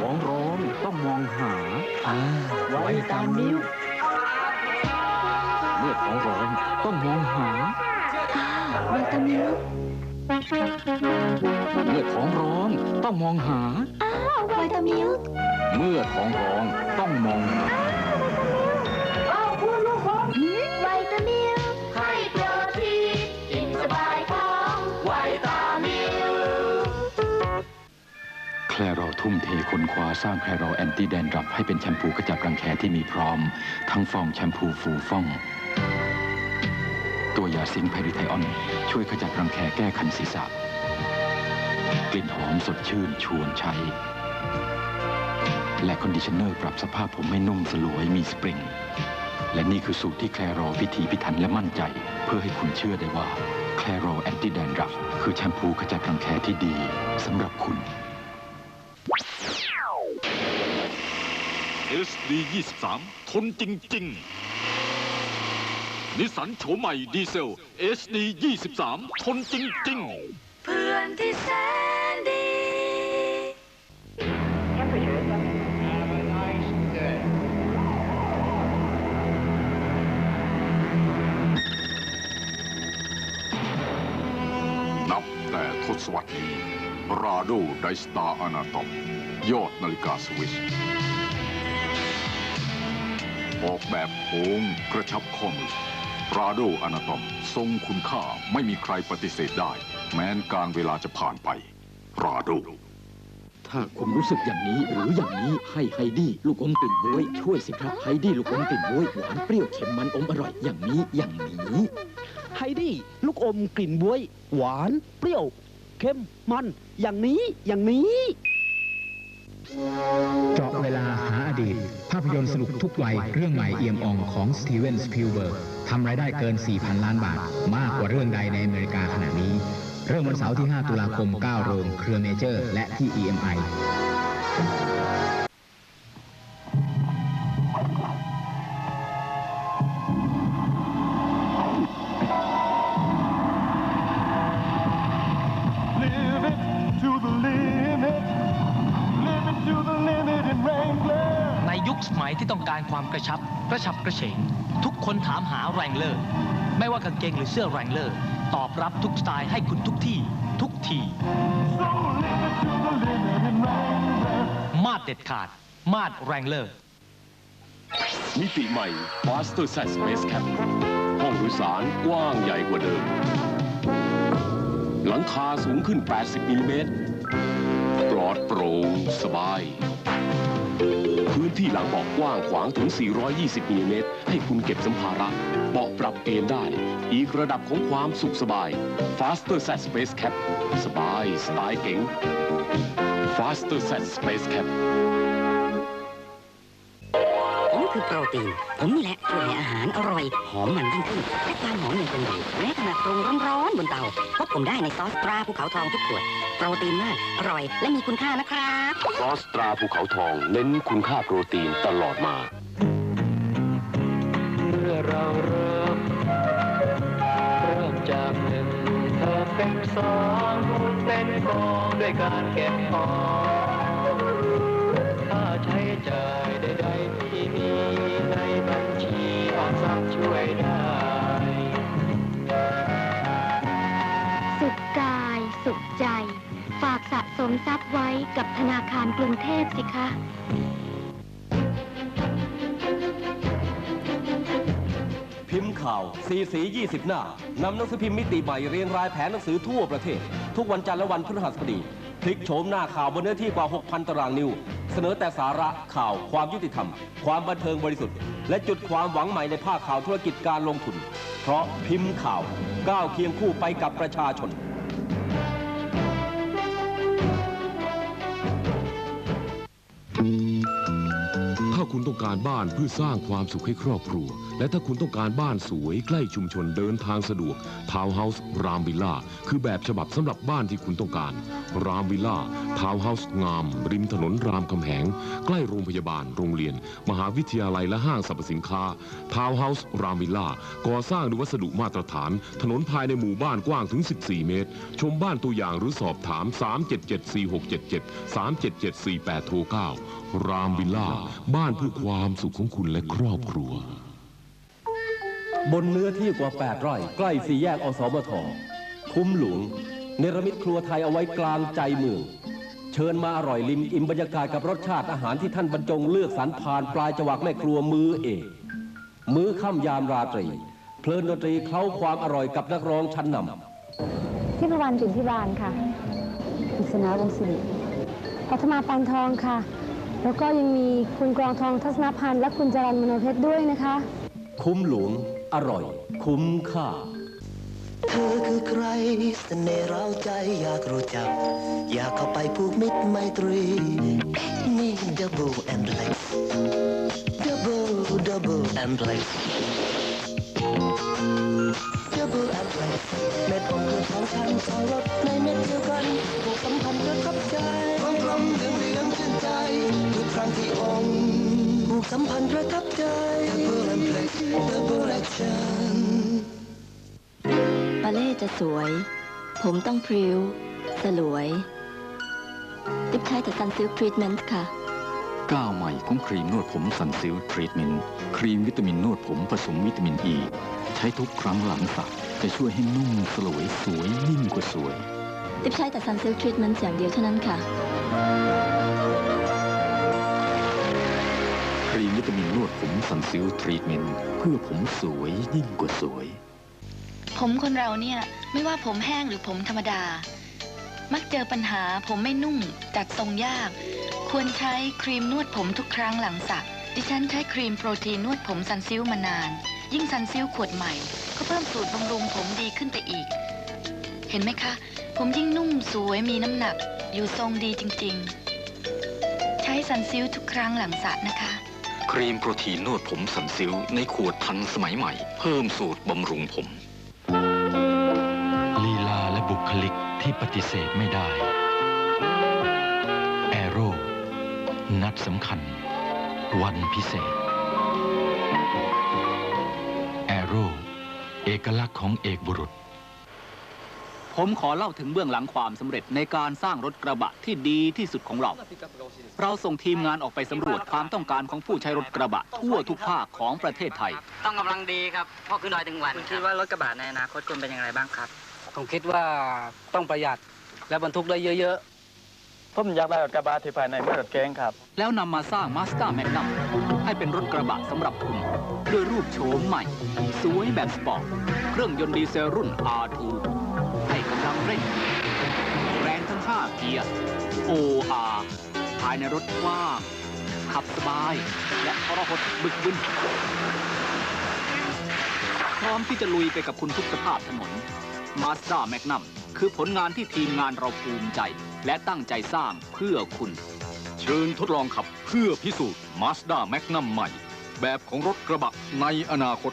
ของร้อนต้องมองหาอ่าไวตามิลเมื่อของร้อนต้องมองหาไวตามิลเมื่อของร้อนต้องมองหาไวตามิลเมื่อของร้อนต้องมองหา ทุ่มเทค้นคว้าสร้างแคลรอแอนตี้แดนดรับให้เป็นแชมพูขจัดรังแคที่มีพร้อม ทั้งฟองแชมพูฟูฟ่อง ตัวยาซิงค์ไพริไทออน ช่วยขจัดรังแคแก้คันศีรษะ กลิ่นหอมสดชื่นชวนใช้ และคอนดิชเนอร์ปรับสภาพผมให้นุ่มสลวยมีสปริง และนี่คือสูตรที่แคลรอพิถีพิถันและมั่นใจ เพื่อให้คุณเชื่อได้ว่าแคลรอแอนตี้แดนดรับคือแชมพูขจัดรังแคที่ดีสำหรับคุณ SD 23 ทนจริง ๆ นิสสันโฉมใหม่ดีเซล SD 23 ทนจริง ๆ เพื่อนที่แสนดี นับแต่ทศวรรษนี้ราโดไดสตาร์อนาตอมยอดนาฬิกาสวิส ออกแบบโค้งกระชับข้อมือราโดอนาตอมทรงคุณค่าไม่มีใครปฏิเสธได้ แม้นการเวลาจะผ่านไป ราโด ถ้าคุณรู้สึกอย่างนี้หรืออย่างนี้ให้ไฮดี้ลูกอมกลิ่นบ๊วยช่วยสิครับไฮดี้ลูกอมกลิ่นบ๊วยหวานเปรี้ยวเค็มมันอมอร่อยอย่างนี้อย่างนี้ไฮดี้ลูกอมกลิ่นบวยหวานเปรี้ยวเค็มมันอย่างนี้อย่างนี้ เจาะเวลาหาอดีต ภาพยนตร์สนุกทุกวัยเรื่องใหม่เอี่ยมอ่องของสตีเวนสปิลเบิร์กทำรายได้เกิน 4,000 ล้านบาท มากกว่าเรื่องใดในอเมริกาขณะนี้ เริ่มวันเสาร์ที่ 5 ตุลาคม 9 โรง เครือเมเจอร์ และที่ EMI สมัยที่ต้องการความกระชับ กระชับกระเฉง ทุกคนถามหาแรงเลอร์ไม่ว่ากางเกงหรือเสื้อแรงเลอร์ตอบรับทุกสไตล์ให้คุณทุกที่ ทุกที มาดเด็ดขาด มาดแรงเลอร์มิติใหม่ Master Set Space Cap ห้องโดยสารกว้างใหญ่กว่าเดิม หลังคาสูงขึ้น 80มิลลิเมตรปลอดโปร่งสบาย พื้นที่หลังเบาะกว้างขวางถึง 420มิลลิเมตรให้คุณเก็บสัมภาระ เบาะปรับเอนได้ อีกระดับของความสุขสบาย Faster Set Space Cap สบายสไตล์เก๋ง Faster Set Space Cap โปรตีนผมนี่แหละช่วยให้อาหารอร่อย หอมมันยิ่งขึ้นและความหอมยังคงอยู่แม้ขนาดปรุงร้อนๆบนเตาพบผมได้ในซอสตราภูเขาทองทุกขวดโปรตีนมากอร่อย และมีคุณค่านะครับซอสตราภูเขาทองเน้นคุณค่าโปรตีนตลอดมาเมื่อเราเริ่มเริ่มจากหนึ่งเธอเป็นสองคุณเป็นกองด้วยการเก็บหอม สมทรัพย์ไว้กับธนาคารกรุงเทพสิคะ พิมพ์ข่าวสีสี 20 หน้านำหนังสือพิมพ์มิติใหม่เรียงรายแผงหนังสือทั่วประเทศ ทุกวันจันทร์และวันพฤหัสบดี พลิกโฉมหน้าข่าวบนเนื้อที่กว่า 6,000 ตารางนิ้ว เสนอแต่สาระข่าวความยุติธรรม ความบันเทิงบริสุทธิ์ และจุดความหวังใหม่ในภาคข่าวธุรกิจการลงทุน เพราะพิมพ์ข่าวก้าวเคียงคู่ไปกับประชาชน คุณต้องการบ้านเพื่อสร้างความสุขให้ครอบครัว และถ้าคุณต้องการบ้านสวยใกล้ชุมชนเดินทางสะดวกทาวน์เฮาส์รามวิลล่าคือแบบฉบับสำหรับบ้านที่คุณต้องการ รามวิลล่าทาวน์เฮาส์งาม ริมถนนรามคำแหง ใกล้โรงพยาบาลโรงเรียน มหาวิทยาลัยและห้างสรรพสินค้าทาวน์เฮาส์รามวิลล่าก่อสร้างด้วยวัสดุมาตรฐาน ถนนภายในหมู่บ้านกว้างถึง 14 เมตร ชมบ้านตัวอย่างหรือสอบถาม 3774677 37748โทร9รามวิลล่าบ้านพื่อความสุขของคุณและครอบครัว บนเนื้อที่กว่า 8 ไร่ใกล้สี่แยกอสมทคุ้มหลวง เนรมิตครัวไทยเอาไว้กลางใจเมือง เชิญมาอร่อยลิมอิ่มบรรยากาศกับรสชาติอาหารที่ท่านบรรจงเลือกสรรผ่านปลายจวักแม่ครัวมือเอกมื้อค่ำยามราตรี เพลินดนตรีเคล้าความอร่อยกับนักร้องชั้นนำที่ประวันจุนพิบาลค่ะกฤษณาวงศ์สิริปัทมาปานทองค่ะ แล้วก็ยังมีคุณกรองทองทัศนพันธ์และคุณจรันมโนเพชรด้วยนะคะ คุ้มหลวง อร่อย คุ้มค่า เธอคือใครเสน่ห์เราใจอยากรู้จัก อยากเข้าไปผูกมิตรไมตรีนี่ double and like double double and like double and like เม็ดองเงินของฉันสองรสในเม็ดเดียวกันผูกสัมพันธ์ประทับใจกลมกลมเหลือง สัมพันธ์ประทับใจ double and like double action บาเล่จะสวย ผมต้องพริ้ว สลวย ติ๊บใช้แต่ซันซิลทรีทเมนต์ค่ะ ก้าวใหม่ของครีมนวดผมสันซิลทรีทเมนต์ครีมวิตามินนวดผมผสมวิตามินอ e, ีใช้ทุกครั้งหลังสระจะช่วยให้นุ่มสลวยสวยยิ่งกว่าสวย ติ๊บใช้แต่ซันซิลทรีทเมนต์อย่างเดียวเท่านั้นค่ะ วดผมสันซิลทรีทเมนต์เพื่อผมสวยยิ่งกว่าสวย ผมคนเราเนี่ย ไม่ว่าผมแห้งหรือผมธรรมดา มักเจอปัญหาผมไม่นุ่มจัดทรงยาก ควรใช้ครีมนวดผมทุกครั้งหลังสระดิฉันใช้ครีมโปรตีนนวดผมซันซิลมานาน ยิ่งซันซิลขวดใหม่ ก็เพิ่มสูตรบำรุงผมดีขึ้นไปอีก เห็นไหมคะ ผมยิ่งนุ่มสวยมีน้ำหนัก อยู่ทรงดีจริงๆ ใช้ซันซิลทุกครั้งหลังสระนะคะ ครีมโปรตีนนวดผมสันซิลในขวดทันสมัยใหม่ เพิ่มสูตรบำรุงผม ลีลาและบุคลิกที่ปฏิเสธไม่ได้ แอโร่นัดสำคัญ วันพิเศษ แอโร่เอกลักษณ์ของเอกบุรุษ ผมขอเล่าถึงเบื้องหลังความสำเร็จในการสร้างรถกระบะที่ดีที่สุดของเรา เราส่งทีมงานออกไปสำรวจความต้องการของผู้ใช้รถกระบะ ทั่วทุกภาคของประเทศไทย ต้องกำลังดีครับเพราะขึ้นดอยถึงวันคุณคิดว่ารถกระบะในอนาคตควรเป็นอย่างไรบ้างครับ ผมคิดว่าต้องประหยัดและบรรทุกได้เยอะผมอยากได้รถกระบะที่ภายในไม่รถเก๋งครับ แล้วนำมาสร้างมาสเตอร์แมกนัมให้เป็นรถกระบะสำหรับคุณด้วยรูปโฉมใหม่ สวยแบบสปอร์ตเครื่องยนต์ดีเซลรุ่น R2 ให้กำลัง เร่ง แรงทั้ง 5 เกียร์ OR ภายในรถกว้าง ขับสบาย และทรหดบึกบึน พร้อมที่จะลุยไปกับคุณทุกสภาพถนน Mazda Magnum คือผลงานที่ทีมงานเราภูมิใจ และตั้งใจสร้างเพื่อคุณ เชิญทดลองขับเพื่อพิสูจน์ Mazda Magnum ใหม่ แบบของรถกระบะในอนาคต